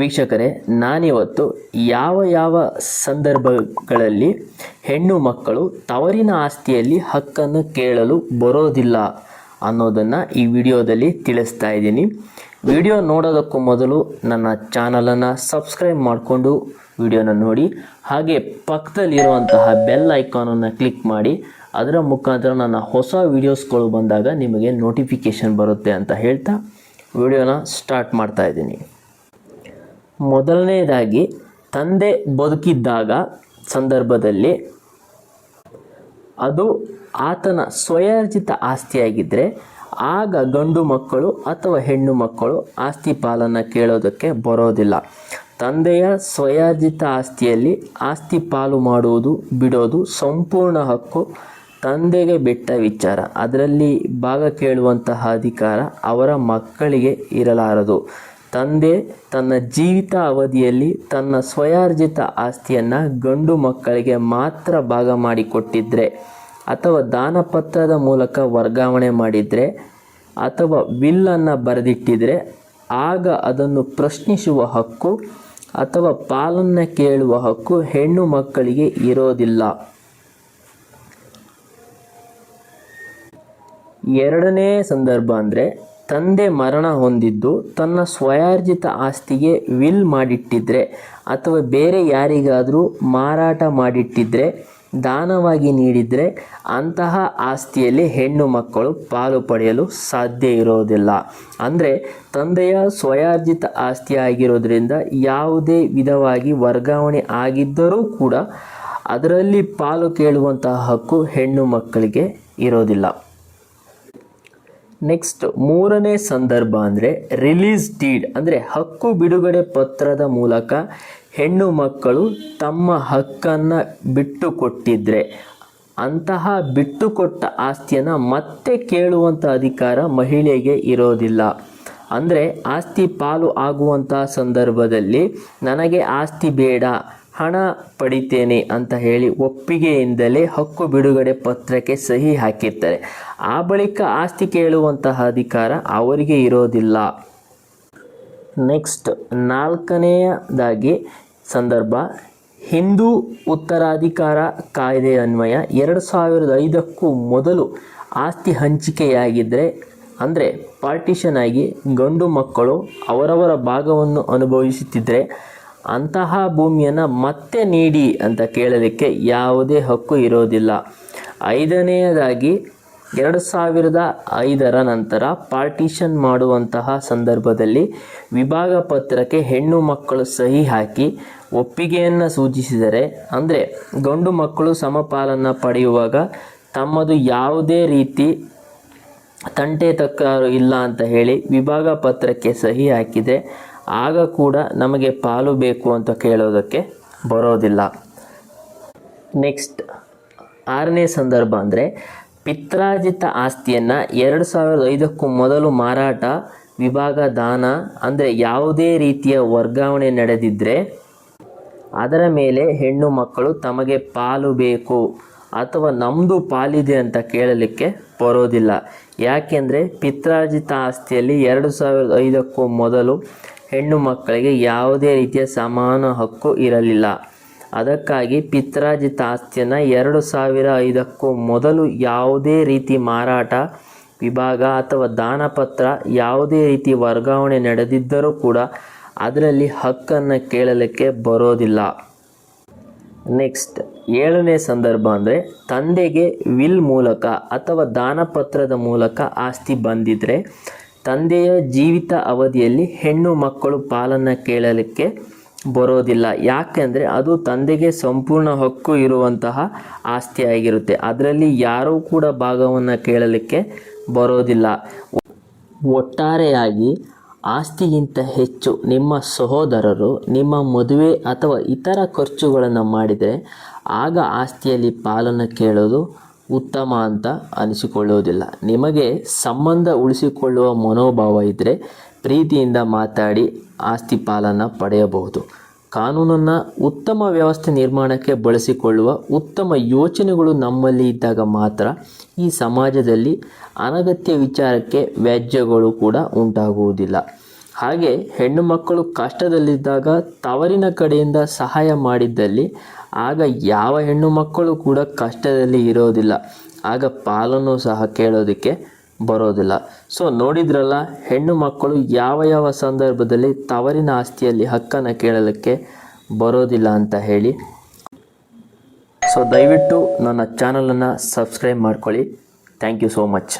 ವೀಕ್ಷಕರೇ, ನಾನಿವತ್ತು ಯಾವ ಯಾವ ಸಂದರ್ಭಗಳಲ್ಲಿ ಹೆಣ್ಣು ಮಕ್ಕಳು ತವರಿನ ಆಸ್ತಿಯಲ್ಲಿ ಹಕ್ಕನ್ನು ಕೇಳಲು ಬರೋದಿಲ್ಲ ಅನ್ನೋದನ್ನು ಈ ವಿಡಿಯೋದಲ್ಲಿ ತಿಳಿಸ್ತಾ ಇದ್ದೀನಿ. ವಿಡಿಯೋ ನೋಡೋದಕ್ಕೂ ಮೊದಲು ನನ್ನ ಚಾನಲನ್ನು ಸಬ್ಸ್ಕ್ರೈಬ್ ಮಾಡಿಕೊಂಡು ವಿಡಿಯೋನ ನೋಡಿ, ಹಾಗೆ ಪಕ್ಕದಲ್ಲಿರುವಂತಹ ಬೆಲ್ ಐಕಾನನ್ನು ಕ್ಲಿಕ್ ಮಾಡಿ, ಅದರ ಮುಖಾಂತರ ನನ್ನ ಹೊಸ ವಿಡಿಯೋಸ್ಗಳು ಬಂದಾಗ ನಿಮಗೆ ನೋಟಿಫಿಕೇಷನ್ ಬರುತ್ತೆ ಅಂತ ಹೇಳ್ತಾ ವಿಡಿಯೋನ ಸ್ಟಾರ್ಟ್ ಮಾಡ್ತಾ ಇದ್ದೀನಿ. ಮೊದಲನೇದಾಗಿ ತಂದೆ ಬದುಕಿದ್ದಾಗ ಸಂದರ್ಭದಲ್ಲಿ ಅದು ಆತನ ಸ್ವಯಾರ್ಜಿತ ಆಸ್ತಿಯಾಗಿದ್ದರೆ ಆಗ ಗಂಡು ಮಕ್ಕಳು ಅಥವಾ ಹೆಣ್ಣು ಮಕ್ಕಳು ಆಸ್ತಿ ಪಾಲನ್ನು ಕೇಳೋದಕ್ಕೆ ಬರೋದಿಲ್ಲ. ತಂದೆಯ ಸ್ವಯಾರ್ಜಿತ ಆಸ್ತಿಯಲ್ಲಿ ಆಸ್ತಿ ಪಾಲು ಮಾಡುವುದು, ಬಿಡೋದು ಸಂಪೂರ್ಣ ಹಕ್ಕು ತಂದೆಗೆ ಬಿಟ್ಟ ವಿಚಾರ. ಅದರಲ್ಲಿ ಭಾಗ ಕೇಳುವಂತಹ ಅಧಿಕಾರ ಅವರ ಮಕ್ಕಳಿಗೆ ಇರಲಾರದು. ತಂದೆ ತನ್ನ ಜೀವಿತ ಅವಧಿಯಲ್ಲಿ ತನ್ನ ಸ್ವಯಾರ್ಜಿತ ಆಸ್ತಿಯನ್ನು ಗಂಡು ಮಕ್ಕಳಿಗೆ ಮಾತ್ರ ಭಾಗ ಮಾಡಿಕೊಟ್ಟಿದ್ರೆ, ಅಥವಾ ದಾನಪತ್ರದ ಮೂಲಕ ವರ್ಗಾವಣೆ ಮಾಡಿದರೆ, ಅಥವಾ ವಿಲ್ಲನ್ನು ಬರೆದಿಟ್ಟಿದ್ರೆ, ಆಗ ಅದನ್ನು ಪ್ರಶ್ನಿಸುವ ಹಕ್ಕು ಅಥವಾ ಪಾಲನ್ನು ಕೇಳುವ ಹಕ್ಕು ಹೆಣ್ಣು ಮಕ್ಕಳಿಗೆ ಇರೋದಿಲ್ಲ. ಎರಡನೇ ಸಂದರ್ಭ ಅಂದರೆ ತಂದೆ ಮರಣ ಹೊಂದಿದ್ದು ತನ್ನ ಸ್ವಯಾರ್ಜಿತ ಆಸ್ತಿಗೆ ವಿಲ್ ಮಾಡಿಟ್ಟಿದ್ರೆ ಅಥವಾ ಬೇರೆ ಯಾರಿಗಾದರೂ ಮಾರಾಟ ಮಾಡಿಟ್ಟಿದ್ರೆ, ದಾನವಾಗಿ ನೀಡಿದರೆ ಅಂತಹ ಆಸ್ತಿಯಲ್ಲಿ ಹೆಣ್ಣು ಮಕ್ಕಳು ಪಾಲು ಪಡೆಯಲು ಸಾಧ್ಯ ಇರೋದಿಲ್ಲ. ಅಂದರೆ ತಂದೆಯ ಸ್ವಯಾರ್ಜಿತ ಆಸ್ತಿ ಆಗಿರೋದ್ರಿಂದ ಯಾವುದೇ ವಿಧವಾಗಿ ವರ್ಗಾವಣೆ ಆಗಿದ್ದರೂ ಕೂಡ ಅದರಲ್ಲಿ ಪಾಲು ಕೇಳುವಂತಹ ಹಕ್ಕು ಹೆಣ್ಣು ಮಕ್ಕಳಿಗೆ ಇರೋದಿಲ್ಲ. ನೆಕ್ಸ್ಟ್ ಮೂರನೇ ಸಂದರ್ಭ ಅಂದರೆ ರಿಲೀಸ್ ಡೀಡ್ ಅಂದರೆ ಹಕ್ಕು ಬಿಡುಗಡೆ ಪತ್ರದ ಮೂಲಕ ಹೆಣ್ಣು ಮಕ್ಕಳು ತಮ್ಮ ಹಕ್ಕನ್ನು ಬಿಟ್ಟು ಕೊಟ್ಟಿದ್ರೆ ಅಂತಹ ಬಿಟ್ಟುಕೊಟ್ಟ ಆಸ್ತಿಯನ್ನು ಮತ್ತೆ ಕೇಳುವಂಥ ಅಧಿಕಾರ ಮಹಿಳೆಗೆ ಇರೋದಿಲ್ಲ. ಅಂದರೆ ಆಸ್ತಿ ಪಾಲು ಆಗುವಂತಹ ಸಂದರ್ಭದಲ್ಲಿ ನನಗೆ ಆಸ್ತಿ ಬೇಡ ಹಣ ಪಡಿತೇನೆ ಅಂತ ಹೇಳಿ ಒಪ್ಪಿಗೆಯಿಂದಲೇ ಹಕ್ಕು ಬಿಡುಗಡೆ ಪತ್ರಕ್ಕೆ ಸಹಿ ಹಾಕಿರ್ತಾರೆ. ಆ ಬಳಿಕ ಆಸ್ತಿ ಕೇಳುವಂತಹ ಅಧಿಕಾರ ಅವರಿಗೆ ಇರೋದಿಲ್ಲ. ನೆಕ್ಸ್ಟ್ ನಾಲ್ಕನೆಯದಾಗಿ ಸಂದರ್ಭ. ಹಿಂದೂ ಉತ್ತರಾಧಿಕಾರ ಕಾಯ್ದೆ ಅನ್ವಯ. ಎರಡು ಸಾವಿರದ ಐದಕ್ಕೂ ಮೊದಲು ಆಸ್ತಿ ಹಂಚಿಕೆಯಾಗಿದ್ದರೆ ಅಂದರೆ ಪಾರ್ಟಿಷನ್ ಆಗಿ ಗಂಡು ಮಕ್ಕಳು ಅವರವರ ಭಾಗವನ್ನು ಅನುಭವಿಸುತ್ತಿದ್ದರೆ ಅಂತಹ ಭೂಮಿಯನ್ನು ಮತ್ತೆ ನೀಡಿ ಅಂತ ಕೇಳಲಿಕ್ಕೆ ಯಾವುದೇ ಹಕ್ಕು ಇರೋದಿಲ್ಲ. ಐದನೆಯದಾಗಿ, ಎರಡು ಸಾವಿರದ ಐದರ ನಂತರ ಪಾರ್ಟಿಷನ್ ಮಾಡುವಂತಹ ಸಂದರ್ಭದಲ್ಲಿ ವಿಭಾಗ ಪತ್ರಕ್ಕೆ ಹೆಣ್ಣು ಮಕ್ಕಳು ಸಹಿ ಹಾಕಿ ಒಪ್ಪಿಗೆಯನ್ನು ಸೂಚಿಸಿದರೆ, ಅಂದರೆ ಗಂಡು ಮಕ್ಕಳು ಸಮಪಾಲನ್ನು ಪಡೆಯುವಾಗ ತಮ್ಮದು ಯಾವುದೇ ರೀತಿ ತಂಟೆ ತಕ್ಕಾರು ಇಲ್ಲ ಅಂತ ಹೇಳಿ ವಿಭಾಗ ಪತ್ರಕ್ಕೆ ಸಹಿ ಹಾಕಿದರೆ ಆಗ ಕೂಡ ನಮಗೆ ಪಾಲು ಬೇಕು ಅಂತ ಕೇಳೋದಕ್ಕೆ ಬರೋದಿಲ್ಲ. ನೆಕ್ಸ್ಟ್ ಆರನೇ ಸಂದರ್ಭ ಅಂದರೆ ಪಿತ್ರಾರ್ಜಿತ ಆಸ್ತಿಯನ್ನು ಎರಡು ಸಾವಿರದ ಐದಕ್ಕೂ ಮೊದಲು ಮಾರಾಟ, ವಿಭಾಗ ದಾನ ಅಂದರೆ ಯಾವುದೇ ರೀತಿಯ ವರ್ಗಾವಣೆ ನಡೆದಿದ್ದರೆ ಅದರ ಮೇಲೆ ಹೆಣ್ಣು ಮಕ್ಕಳು ತಮಗೆ ಪಾಲು ಬೇಕು ಅಥವಾ ನಮ್ಮದು ಪಾಲಿದೆ ಅಂತ ಕೇಳಲಿಕ್ಕೆ ಬರೋದಿಲ್ಲ. ಯಾಕೆಂದರೆ ಪಿತ್ರಾರ್ಜಿತ ಆಸ್ತಿಯಲ್ಲಿ ಎರಡು ಸಾವಿರದ ಐದಕ್ಕೂ ಮೊದಲು ಹೆಣ್ಣು ಮಕ್ಕಳಿಗೆ ಯಾವುದೇ ರೀತಿಯ ಸಮಾನ ಹಕ್ಕು ಇರಲಿಲ್ಲ. ಅದಕ್ಕಾಗಿ ಪಿತ್ರಾರ್ಜಿತ ಆಸ್ತಿಯನ್ನು ಎರಡು ಸಾವಿರ ಐದಕ್ಕೂ ಮೊದಲು ಯಾವುದೇ ರೀತಿ ಮಾರಾಟ, ವಿಭಾಗ ಅಥವಾ ದಾನಪತ್ರ ಯಾವುದೇ ರೀತಿ ವರ್ಗಾವಣೆ ನಡೆದಿದ್ದರೂ ಕೂಡ ಅದರಲ್ಲಿ ಹಕ್ಕನ್ನು ಕೇಳಲಿಕ್ಕೆ ಬರೋದಿಲ್ಲ. ನೆಕ್ಸ್ಟ್, ಏಳನೇ ಸಂದರ್ಭ ಅಂದರೆ ತಂದೆಗೆ ವಿಲ್ ಮೂಲಕ ಅಥವಾ ದಾನಪತ್ರದ ಮೂಲಕ ಆಸ್ತಿ ಬಂದಿದ್ದರೆ ತಂದೆಯ ಜೀವಿತ ಅವಧಿಯಲ್ಲಿ ಹೆಣ್ಣು ಮಕ್ಕಳು ಪಾಲನ್ನು ಕೇಳಲಿಕ್ಕೆ ಬರೋದಿಲ್ಲ. ಯಾಕೆಂದರೆ ಅದು ತಂದೆಗೆ ಸಂಪೂರ್ಣ ಹಕ್ಕು ಇರುವಂತಹ ಆಸ್ತಿಯಾಗಿರುತ್ತೆ. ಅದರಲ್ಲಿ ಯಾರೂ ಕೂಡ ಭಾಗವನ್ನು ಕೇಳಲಿಕ್ಕೆ ಬರೋದಿಲ್ಲ. ಒಟ್ಟಾರೆಯಾಗಿ ಆಸ್ತಿಗಿಂತ ಹೆಚ್ಚು ನಿಮ್ಮ ಸಹೋದರರು, ನಿಮ್ಮ ಮದುವೆ ಅಥವಾ ಇತರ ಖರ್ಚುಗಳನ್ನು ಮಾಡಿದರೆ ಆಗ ಆಸ್ತಿಯಲ್ಲಿ ಪಾಲನ್ನು ಕೇಳೋದು ಉತ್ತಮ ಅಂತ ಅನಿಸಿಕೊಳ್ಳುವುದಿಲ್ಲ. ನಿಮಗೆ ಸಂಬಂಧ ಉಳಿಸಿಕೊಳ್ಳುವ ಮನೋಭಾವ ಇದ್ದರೆ ಪ್ರೀತಿಯಿಂದ ಮಾತಾಡಿ ಆಸ್ತಿ ಪಾಲನ್ನು ಪಡೆಯಬಹುದು. ಕಾನೂನನ್ನು ಉತ್ತಮ ವ್ಯವಸ್ಥೆ ನಿರ್ಮಾಣಕ್ಕೆ ಬಳಸಿಕೊಳ್ಳುವ ಉತ್ತಮ ಯೋಚನೆಗಳು ನಮ್ಮಲ್ಲಿ ಇದ್ದಾಗ ಮಾತ್ರ ಈ ಸಮಾಜದಲ್ಲಿ ಅನಗತ್ಯ ವಿಚಾರಕ್ಕೆ ವ್ಯಾಜ್ಯಗಳು ಕೂಡ ಉಂಟಾಗುವುದಿಲ್ಲ. ಹಾಗೆ ಹೆಣ್ಣು ಮಕ್ಕಳು ಕಷ್ಟದಲ್ಲಿದ್ದಾಗ ತವರಿನ ಕಡೆಯಿಂದ ಸಹಾಯ ಮಾಡಿದ್ದಲ್ಲಿ ಆಗ ಯಾವ ಹೆಣ್ಣು ಮಕ್ಕಳು ಕೂಡ ಕಷ್ಟದಲ್ಲಿ ಇರೋದಿಲ್ಲ. ಆಗ ಪಾಲನ್ನು ಸಹ ಕೇಳೋದಕ್ಕೆ ಬರೋದಿಲ್ಲ. ಸೊ ನೋಡಿದ್ರಲ್ಲ, ಹೆಣ್ಣು ಮಕ್ಕಳು ಯಾವ ಯಾವ ಸಂದರ್ಭದಲ್ಲಿ ತವರಿನ ಆಸ್ತಿಯಲ್ಲಿ ಹಕ್ಕನ್ನು ಕೇಳಲಿಕ್ಕೆ ಬರೋದಿಲ್ಲ ಅಂತ ಹೇಳಿ. ಸೊ ದಯವಿಟ್ಟು ನನ್ನ ಚಾನಲನ್ನು ಸಬ್ಸ್ಕ್ರೈಬ್ ಮಾಡ್ಕೊಳ್ಳಿ. Thank you so much